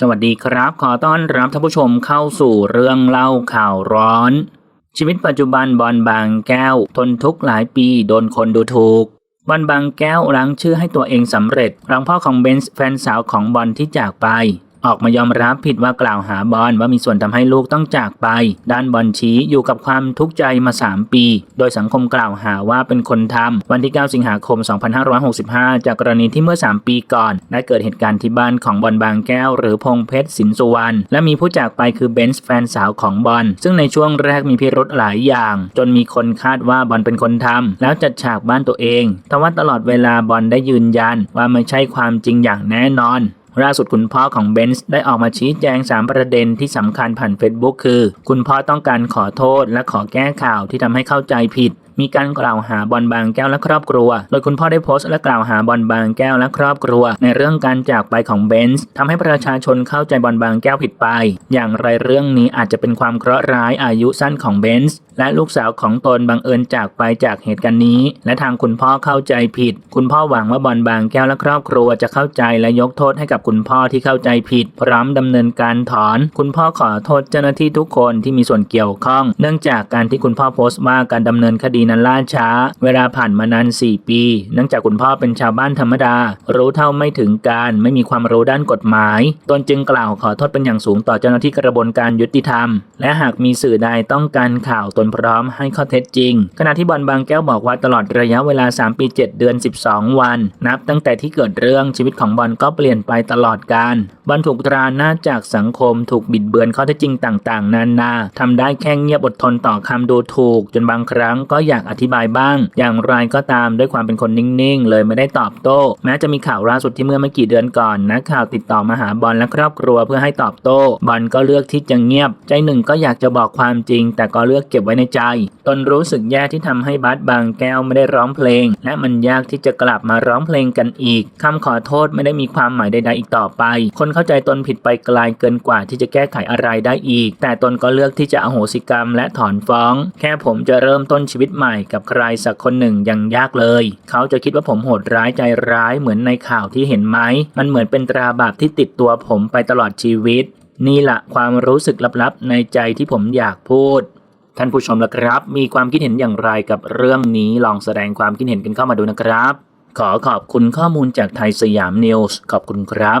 สวัสดีครับ ขอต้อนรับท่านผู้ชมเข้าสู่เรื่องเล่าข่าวร้อน ชีวิตปัจจุบันบอลบางแก้ว ทนทุกข์หลายปีโดนคนดูถูก บอลบางแก้วล้างชื่อให้ตัวเองสำเร็จหลังพ่อของเบนซ์แฟนสาวของบอลที่จากไป ออกมายอมรับผิดว่ากล่าวหาบอลว่ามีส่วนทำให้ลูกต้องจากไป ด้านบอลชี้อยู่กับความทุกข์ใจมา 3 ปี โดยสังคมกล่าวหาว่าเป็นคนทำวันที่ 9 สิงหาคม 2565 จากกรณีที่เมื่อ 3 ปีก่อน ได้เกิดเหตุการณ์ที่บ้านของบอลบางแก้ว หรือพงเพชรสินสุวรรณและมีผู้จากไปคือเบนซ์แฟนสาวของบอลซึ่งในช่วงแรกมีพิรุธหลายอย่าง จนมีคนคาดว่าบอลเป็นคนทำแล้วจัดฉากบ้านตัวเองแต่ว่าตลอดเวลาบอลได้ยืนยันว่าไม่ใช่ความจริงอย่างแน่นอน ล่าสุดคุณพ่อของเบนซ์ได้ออกมาชี้แจง 3 ประเด็นที่สำคัญผ่าน Facebook คือ คุณพ่อต้องการขอโทษและขอแก้ข่าวที่ทำให้เข้าใจผิด มีการกล่าวหาบอลบางแก้วและครอบครัว โดยคุณพ่อได้โพสต์และกล่าวหาบอลบางแก้วและครอบครัว ในเรื่องการจากไปของเบนซ์ทำให้ประชาชนเข้าใจบอลบางแก้วผิดไป อย่างไรเรื่องนี้อาจจะเป็นความเคราะห์ร้ายอายุสั้นของเบนซ์และลูกสาวของตนบังเอิญจากไปจากเหตุการณ์นี้ และทางคุณพ่อเข้าใจผิด คุณพ่อหวังว่าบอลบางแก้วและครอบครัวจะเข้าใจและยกโทษให้กับคุณพ่อที่เข้าใจผิด พร้อมดำเนินการถอน คุณพ่อขอโทษเจ้าหน้าที่ทุกคนที่มีส่วนเกี่ยวข้อง เนื่องจากการที่คุณพ่อโพสต์ว่าการดำเนินคดีนั้นล่าช้า เวลาผ่านมานาน 4 ปี เนื่องจากคุณพ่อเป็นชาวบ้านธรรมดา รู้เท่าไม่ถึงการไม่มีความรู้ด้านกฎหมาย ตนจึงกล่าวขอโทษเป็นอย่างสูงต่อเจ้าหน้าที่กระบวนการยุติธรรม และหากมีสื่อใดต้องการข่าวตนพร้อมให้ข้อเท็จจริง ขณะที่บอลบางแก้วบอกว่าตลอดระยะเวลา 3 ปี 7 เดือน 12 วัน นับตั้งแต่ที่เกิดเรื่องชีวิตของบอลก็เปลี่ยนไปตลอดการบอลถูกตราหน้าจากสังคมถูกบิดเบือนข้อเท็จจริงต่าง ๆ นานาทำได้แค่เงียบอดทนต่อคำดูถูก จนบางครั้งก็อยากอธิบายบ้าง อย่างไรก็ตามด้วยความเป็นคนนิ่งๆ เลยไม่ได้ตอบโต้ แม้จะมีข่าวล่าสุดที่เมื่อไม่กี่เดือนก่อนนักข่าวติดต่อมาหาบอลและครอบครัวเพื่อให้ตอบโต้บอลก็เลือกที่จะเงียบ ใจหนึ่งก็อยากจะบอกความจริง แต่ก็เลือกเก็บไว้ในใจ ตนรู้สึกแย่ที่ทำให้บัสบางแก้วไม่ได้ร้องเพลง และมันยากที่จะกลับมาร้องเพลงกันอีกคำขอโทษไม่ได้มีความหมายใดๆอีกต่อไป คนเข้าใจตนผิดไปไกลเกินกว่าที่จะแก้ไขอะไรได้อีก แต่ตนก็เลือกที่จะอโหสิกรรมและถอนฟ้อง แค่ผมจะเริ่มต้นชีวิตใหม่กับใครสักคนหนึ่งยังยากเลย เขาจะคิดว่าผมโหดร้ายใจร้ายเหมือนในข่าวที่เห็นไหม มันเหมือนเป็นตราบาปที่ติดตัวผมไปตลอดชีวิต นี่แหละความรู้สึกลับๆ ในใจที่ผมอยากพูดท่านผู้ชมละครับ มีความคิดเห็นอย่างไรกับเรื่องนี้ลองแสดงความคิดเห็นกันเข้ามาดูนะครับ ขอขอบคุณข้อมูลจากไทยสยามนิวส์ขอบคุณครับ